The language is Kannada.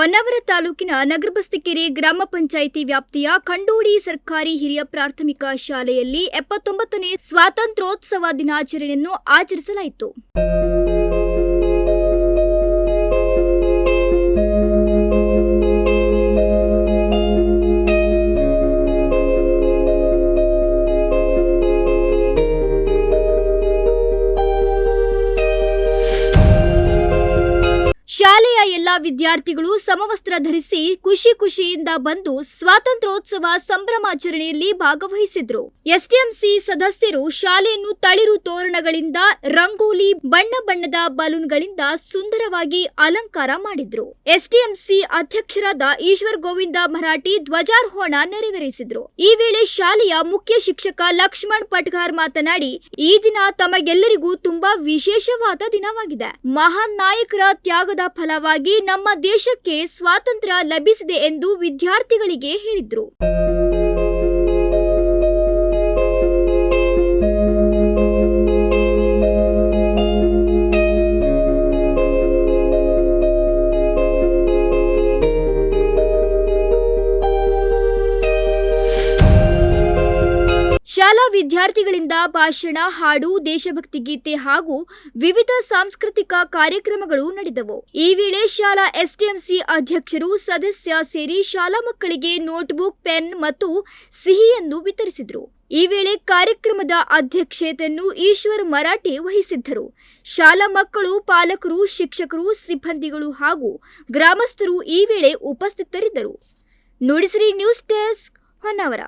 ಹೊನ್ನಾವರ ತಾಲೂಕಿನ ನಗರಬಸ್ತಿಕೆರೆ ಗ್ರಾಮ ಪಂಚಾಯಿತಿ ವ್ಯಾಪ್ತಿಯ ಖಂಡೋಡಿ ಸರ್ಕಾರಿ ಹಿರಿಯ ಪ್ರಾಥಮಿಕ ಶಾಲೆಯಲ್ಲಿ ಎಪ್ಪತ್ತೊಂಬತ್ತನೇ ಸ್ವಾತಂತ್ರ್ಯೋತ್ಸವ ದಿನಾಚರಣೆಯನ್ನು ಆಚರಿಸಲಾಯಿತು. ಶಾಲೆಯ ಎಲ್ಲಾ ವಿದ್ಯಾರ್ಥಿಗಳು ಸಮವಸ್ತ್ರ ಧರಿಸಿ ಖುಷಿ ಖುಷಿಯಿಂದ ಬಂದು ಸ್ವಾತಂತ್ರ್ಯೋತ್ಸವ ಸಂಭ್ರಮಾಚರಣೆಯಲ್ಲಿ ಭಾಗವಹಿಸಿದ್ರು. ಎಸ್ಟಿಎಂಸಿ ಸದಸ್ಯರು ಶಾಲೆಯನ್ನು ತಳಿರು ತೋರಣಗಳಿಂದ ರಂಗೋಲಿ, ಬಣ್ಣ ಬಣ್ಣದ ಬಲೂನ್ಗಳಿಂದ ಸುಂದರವಾಗಿ ಅಲಂಕಾರ ಮಾಡಿದ್ರು. ಎಸ್ಟಿಎಂಸಿ ಅಧ್ಯಕ್ಷರಾದ ಈಶ್ವರ್ ಗೋವಿಂದ ಮರಾಠಿ ಧ್ವಜಾರೋಹಣ ನೆರವೇರಿಸಿದ್ರು. ಈ ವೇಳೆ ಶಾಲೆಯ ಮುಖ್ಯ ಶಿಕ್ಷಕ ಲಕ್ಷ್ಮಣ್ ಪಟ್ಗಾರ್ ಮಾತನಾಡಿ, ಈ ದಿನ ತಮಗೆಲ್ಲರಿಗೂ ತುಂಬಾ ವಿಶೇಷವಾದ ದಿನವಾಗಿದೆ. ಮಹಾನ್ ನಾಯಕರ ತ್ಯಾಗದ ಫಲವಾಗಿ ನಮ್ಮ ದೇಶಕ್ಕೆ ಸ್ವಾತಂತ್ರ್ಯ ಲಭಿಸಿದೆ ಎಂದು ವಿದ್ಯಾರ್ಥಿಗಳಿಗೆ ಹೇಳಿದ್ರು. ಶಾಲಾ ವಿದ್ಯಾರ್ಥಿಗಳಿಂದ ಭಾಷಣ, ಹಾಡು, ದೇಶಭಕ್ತಿ ಗೀತೆ ಹಾಗೂ ವಿವಿಧ ಸಾಂಸ್ಕೃತಿಕ ಕಾರ್ಯಕ್ರಮಗಳು ನಡೆದವು. ಈ ವೇಳೆ ಶಾಲಾ ಎಸ್ಟಿಎಂಸಿ ಅಧ್ಯಕ್ಷರು ಸದಸ್ಯ ಸೇರಿ ಶಾಲಾ ಮಕ್ಕಳಿಗೆ ನೋಟ್ಬುಕ್, ಪೆನ್ ಮತ್ತು ಸಿಹಿಯನ್ನು ವಿತರಿಸಿದರು. ಈ ವೇಳೆ ಕಾರ್ಯಕ್ರಮದ ಅಧ್ಯಕ್ಷತೆಯನ್ನು ಈಶ್ವರ್ ಮರಾಠೆ ವಹಿಸಿದ್ದರು. ಶಾಲಾ ಮಕ್ಕಳು, ಪಾಲಕರು, ಶಿಕ್ಷಕರು, ಸಿಬ್ಬಂದಿಗಳು ಹಾಗೂ ಗ್ರಾಮಸ್ಥರು ಈ ವೇಳೆ ಉಪಸ್ಥಿತರಿದ್ದರು. Nudisiri news desk Honnavar.